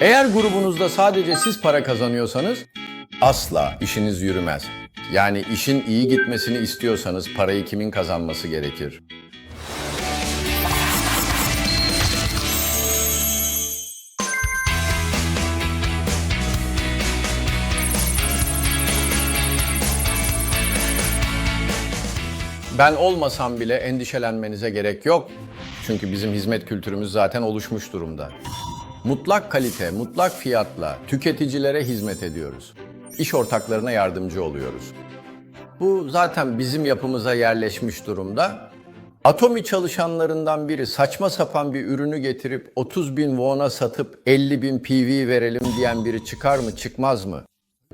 Eğer grubunuzda sadece siz para kazanıyorsanız asla işiniz yürümez. Yani işin iyi gitmesini istiyorsanız parayı kimin kazanması gerekir? Ben olmasam bile endişelenmenize gerek yok. Çünkü bizim hizmet kültürümüz zaten oluşmuş durumda. Mutlak kalite, mutlak fiyatla tüketicilere hizmet ediyoruz. İş ortaklarına yardımcı oluyoruz. Bu zaten bizim yapımıza yerleşmiş durumda. Atomi çalışanlarından biri saçma sapan bir ürünü getirip 30 bin won'a satıp 50 bin PV verelim diyen biri çıkar mı çıkmaz mı?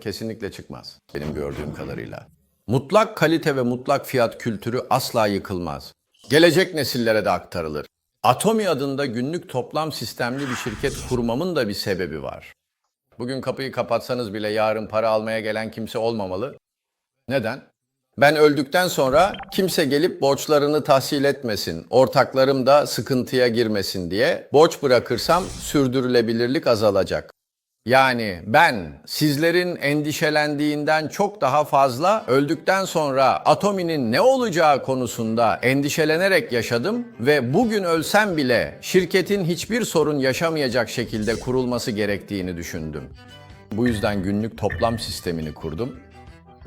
Kesinlikle çıkmaz benim gördüğüm kadarıyla. Mutlak kalite ve mutlak fiyat kültürü asla yıkılmaz. Gelecek nesillere de aktarılır. Atomi adında günlük toplam sistemli bir şirket kurmamın da bir sebebi var. Bugün kapıyı kapatsanız bile yarın para almaya gelen kimse olmamalı. Neden? Ben öldükten sonra kimse gelip borçlarını tahsil etmesin, ortaklarım da sıkıntıya girmesin diye borç bırakırsam sürdürülebilirlik azalacak. Yani ben sizlerin endişelendiğinden çok daha fazla öldükten sonra Atomi'nin ne olacağı konusunda endişelenerek yaşadım ve bugün ölsem bile şirketin hiçbir sorun yaşamayacak şekilde kurulması gerektiğini düşündüm. Bu yüzden günlük toplam sistemini kurdum.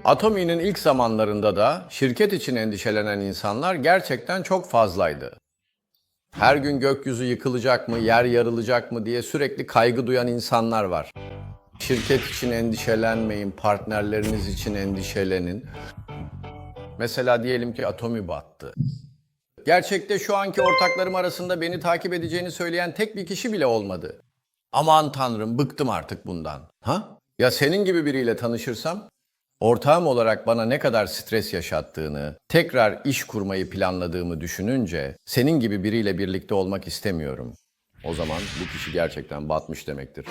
Atomi'nin ilk zamanlarında da şirket için endişelenen insanlar gerçekten çok fazlaydı. Her gün gökyüzü yıkılacak mı, yer yarılacak mı diye sürekli kaygı duyan insanlar var. Şirket için endişelenmeyin, partnerleriniz için endişelenin. Mesela diyelim ki Atomi battı. Gerçekte şu anki ortaklarım arasında beni takip edeceğini söyleyen tek bir kişi bile olmadı. Aman tanrım bıktım artık bundan. Ha? Ya senin gibi biriyle tanışırsam Ortağım olarak bana ne kadar stres yaşattığını, tekrar iş kurmayı planladığımı düşününce senin gibi biriyle birlikte olmak istemiyorum. O zaman bu kişi gerçekten batmış demektir.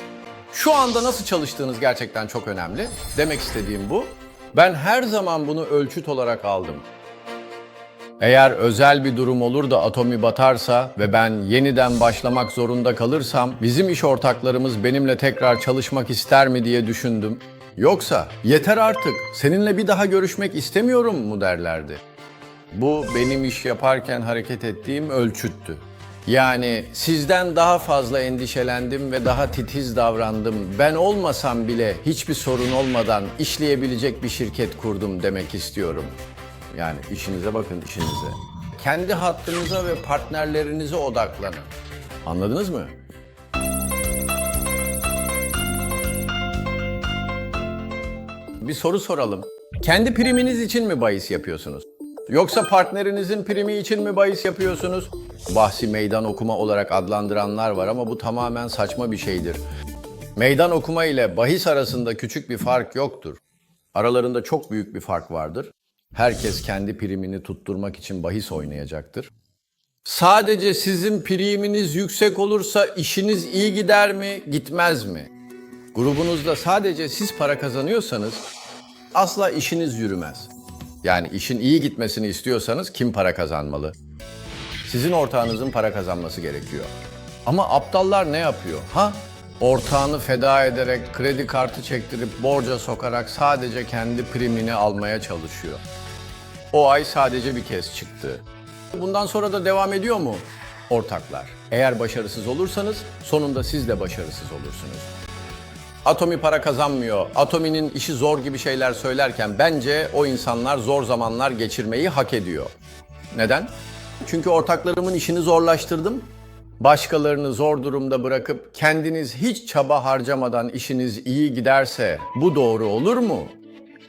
Şu anda nasıl çalıştığınız gerçekten çok önemli. Demek istediğim bu. Ben her zaman bunu ölçüt olarak aldım. Eğer özel bir durum olur da Atomi batarsa ve ben yeniden başlamak zorunda kalırsam bizim iş ortaklarımız benimle tekrar çalışmak ister mi diye düşündüm. Yoksa yeter artık seninle bir daha görüşmek istemiyorum mu derlerdi. Bu benim iş yaparken hareket ettiğim ölçüttü. Yani sizden daha fazla endişelendim ve daha titiz davrandım. Ben olmasam bile hiçbir sorun olmadan işleyebilecek bir şirket kurdum demek istiyorum. Yani işinize bakın işinize. Kendi hattınıza ve partnerlerinize odaklanın. Anladınız mı? Bir soru soralım. Kendi priminiz için mi bahis yapıyorsunuz? Yoksa partnerinizin primi için mi bahis yapıyorsunuz? Bahsi meydan okuma olarak adlandıranlar var ama bu tamamen saçma bir şeydir. Meydan okuma ile bahis arasında küçük bir fark yoktur. Aralarında çok büyük bir fark vardır. Herkes kendi primini tutturmak için bahis oynayacaktır. Sadece sizin priminiz yüksek olursa işiniz iyi gider mi, gitmez mi? Grubunuzda sadece siz para kazanıyorsanız asla işiniz yürümez. Yani işin iyi gitmesini istiyorsanız kim para kazanmalı? Sizin ortağınızın para kazanması gerekiyor. Ama aptallar ne yapıyor? Ha? Ortağını feda ederek, kredi kartı çektirip, borca sokarak sadece kendi primini almaya çalışıyor. O ay sadece bir kez çıktı. Bundan sonra da devam ediyor mu ortaklar? Eğer başarısız olursanız sonunda siz de başarısız olursunuz. Atomi para kazanmıyor, Atomi'nin işi zor gibi şeyler söylerken bence o insanlar zor zamanlar geçirmeyi hak ediyor. Neden? Çünkü ortaklarımın işini zorlaştırdım. Başkalarını zor durumda bırakıp kendiniz hiç çaba harcamadan işiniz iyi giderse bu doğru olur mu?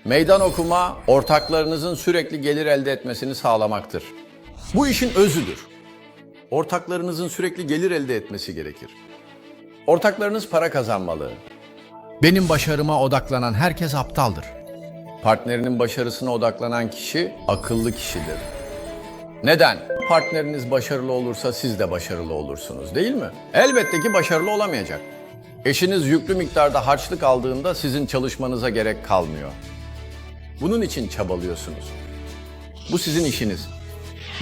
Meydan okuma ortaklarınızın sürekli gelir elde etmesini sağlamaktır. Bu işin özüdür. Ortaklarınızın sürekli gelir elde etmesi gerekir. Ortaklarınız para kazanmalı. Benim başarıma odaklanan herkes aptaldır. Partnerinin başarısına odaklanan kişi akıllı kişidir. Neden? Partneriniz başarılı olursa siz de başarılı olursunuz değil mi? Elbette ki başarılı olamayacak. Eşiniz yüklü miktarda harçlık aldığında sizin çalışmanıza gerek kalmıyor. Bunun için çabalıyorsunuz. Bu sizin işiniz.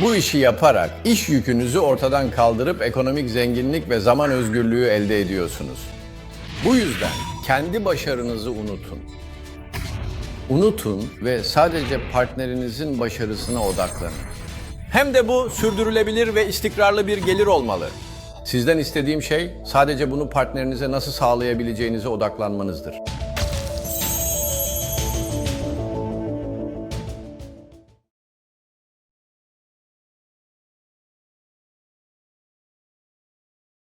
Bu işi yaparak iş yükünüzü ortadan kaldırıp ekonomik zenginlik ve zaman özgürlüğü elde ediyorsunuz. Bu yüzden kendi başarınızı unutun. Unutun ve sadece partnerinizin başarısına odaklanın. Hem de bu sürdürülebilir ve istikrarlı bir gelir olmalı. Sizden istediğim şey sadece bunu partnerinize nasıl sağlayabileceğinize odaklanmanızdır.